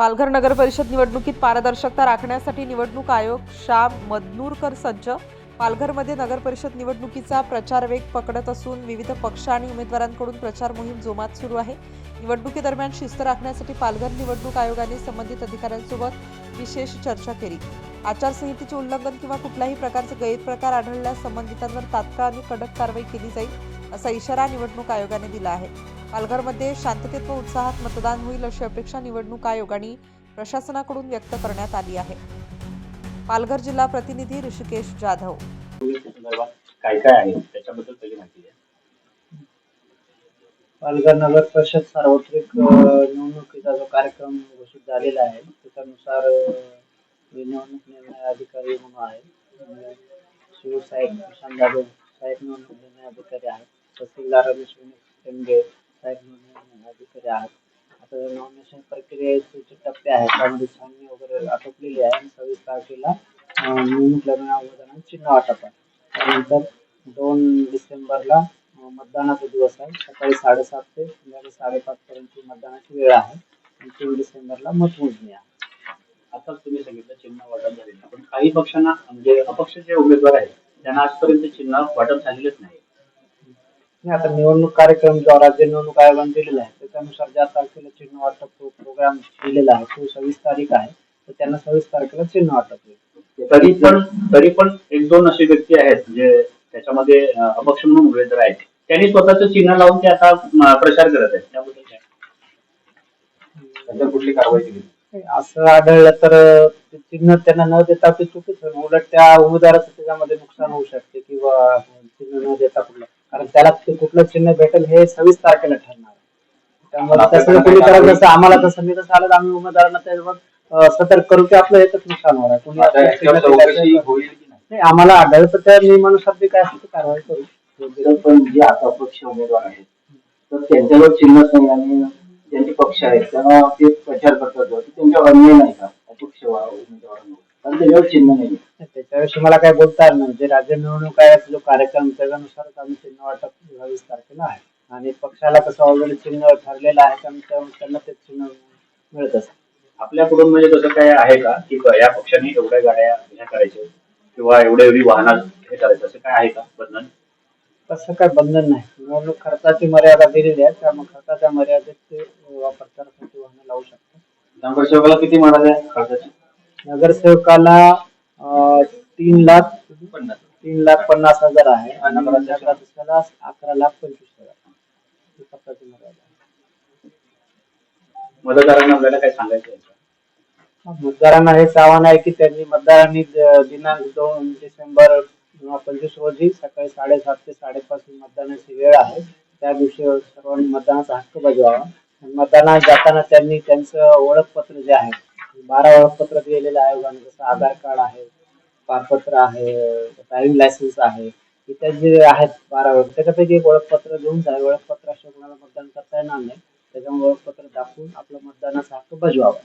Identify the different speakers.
Speaker 1: पालघर नगर परिषद निवडणुकीत पारदर्शकता राखण्यासाठी निवडणूक आयोग श्याम मदनूरकर सज्ज. पालघरमध्ये नगरपरिषद निवडणुकीचा प्रचार वेग पकडत असून विविध पक्ष आणि उमेदवारांकडून प्रचार मोहीम जोमात सुरू आहे. निवडणुकीदरम्यान शिस्त राखण्यासाठी पालघर निवडणूक आयोगाने संबंधित अधिकाऱ्यांसोबत विशेष चर्चा केली. आचारसंहितेचे उल्लंघन किंवा कुठल्याही प्रकारचे गैरप्रकार आढळल्यास संबंधितांवर तात्काळ आणि कडक कारवाई केली जाईल असा इशारा निवडणूक आयोगाने दिला आहे. पालघरमध्ये शांततेत व उत्साहात मतदान होईल अशी अपेक्षा निवडणूक आयोग आणि प्रशासनाकडून व्यक्त करण्यात आली आहे. पालघर जिल्हा प्रतिनिधी ऋषिकेश जाधव.
Speaker 2: काय काय आहे? त्याच्याबद्दल माहिती
Speaker 3: पालघर नगर परिषद सार्वत्रिक निवडणुकीचा जो कार्यक्रम घोषित झालेला आहे त्याच्यानुसार मी निवडणूक निर्णय अधिकारी म्हणून आहे. शिवसाहेब प्रशांत जाधव साहेब निवडणूक निर्णय अधिकारी आहेत. तहसीलदार रमेश विनीत टेंबे साहेब म्हणून अधिकारी आहेत आता नॉमिनेशन प्रक्रियेचे जे टप्पे आहेत. त्यामध्ये छाननी वगैरे आटोपलेली आहे आणि सव्वीस तारखेला निवडणूक चिन्ह वाटप आहे त्यानंतर दोन डिसेंबरला मतदानाचा दिवस आहे. सकाळी साडेसात ते संध्याकाळी साडेपाच पर्यंत मतदानाची वेळ आहे. आणि तीन डिसेंबरला मतमोजणी आहे.
Speaker 2: आता तुम्ही सांगितलं चिन्ह वाटप झालेलं पण काही पक्षांना म्हणजे अपक्ष जे उमेदवार आहेत त्यांना आजपर्यंत चिन्ह वाटप झालेलंच नाही.
Speaker 3: आणि आता निवडणूक कार्यक्रम जो राज्य निवडणूक आयोगाने दिलेला आहे त्याच्यानुसार ज्या तारखेला चिन्ह वाटप प्रोग्राम दिलेला आहे तो सव्वीस तारीख आहे तर त्यांना सव्वीस तारखेला चिन्ह वाटप होईल
Speaker 2: तरी पण तरी पण एक दोन असे व्यक्ती आहेत जे त्याच्यामध्ये अपक्ष म्हणून उमेदवार आहेत. त्यांनी स्वतःचं चिन्ह लावून ते आता प्रचार करत आहेत. त्याबद्दल काय? कुठली कारवाई केली?
Speaker 3: असं आढळलं तर ते चिन्ह त्यांना न देता ते चुकीचं. उलट त्या उमेदवाराचं त्याच्यामध्ये नुकसान होऊ शकते किंवा चिन्ह न देता कुठलं. कारण त्याला ते कुठलं चिन्ह भेटेल हे सव्वीस तारखेला ठरणार. आहे. त्यामुळे तसं कोणी करत नसतं आम्हाला तसं मी तसं आलं तर आम्ही उमेदवारांना त्याच्यावर सतर्क करू की आपलं याच्यात नुकसान होणार आहे. कोणी
Speaker 2: आता याच्यावर
Speaker 3: चिन्ह
Speaker 2: चौकशी
Speaker 3: दिलं तर-
Speaker 2: होईल की नाही?
Speaker 3: नाही आम्हाला आढळलं तर त्या नियमानुसार ते काय असेल ते कारवाई करू.
Speaker 4: पण जे आता अपक्ष उमेदवार आहेत तर त्यांच्यावर चिन्हच नाही आणि ज्यांचे पक्ष आहेत त्यांना ते प्रचार करतात. त्यांच्यावर अन्याय नाही का? अपक्ष चिन्ह नाही.
Speaker 3: त्याच्याविषयी मला काय बोलता येणार नाही. जे राज्य निवडणूक आयोगाचा जो कार्यक्रम त्याच्यानुसारच आम्ही चिन्ह वाटप बावीस तारखेला आहे. आणि पक्षाला कसं ऑलरेडी चिन्ह ठरलेलं आहे त्यामुळे त्यांना ते चिन्ह मिळत असतं.
Speaker 2: आपल्याकडून म्हणजे तसं काय आहे का? की या पक्षाने एवढ्या गाड्या ह्या करायच्या किंवा एवढ्या एवढी वाहनं हे करायचं? असं काय आहे का बंधन?
Speaker 3: तसं काय बंधन नाही. निवडणूक खर्चाची मर्यादा दिलेली आहे त्यामुळे खर्चाच्या मर्यादेत ते वापरकर्त्यासाठी वाहनं लावू शकतात.
Speaker 2: किती म्हणाले आहे खर्चाची?
Speaker 3: नगरसेवकाला अं, तीन लाख
Speaker 2: पन्नास
Speaker 3: तीन लाख पन्नास हजार आहे. आणि अकरा लाख पंचवीस हजार. ही खर्चाची मर्यादा आहे
Speaker 2: मतदारांना आपल्याला काय सांगायचं आहे?
Speaker 3: मतदारांना हेच आव्हान आहे की त्यांनी मतदारांनी द- दिनांक दोन डिसेंबर हजार पंचवीस रोजी सकाळी साडेसात ते साडेपाच ही मतदानाची वेळ आहे. त्या दिवशी सर्वांनी मतदानाचा हक्क बजावावा आणि मतदानात जाताना त्यांनी त्यांचं ओळखपत्र जे आहे बारा ओळखपत्र दिलेलं आहे आयोगाने जसं आधार कार्ड आहे पारपत्र आहे ड्रायव्हिंग लायसन्स आहे इत्यादी जे आहेत बारा ओळख त्याच्यापैकी एक ओळखपत्र घेऊन जावे ओळखपत्राशिवाय कोणाला मतदान करता येणार नाही. त्याच्यामुळे ओळखपत्र दाखवून आपलं मतदानाचा हक्क बजवावा.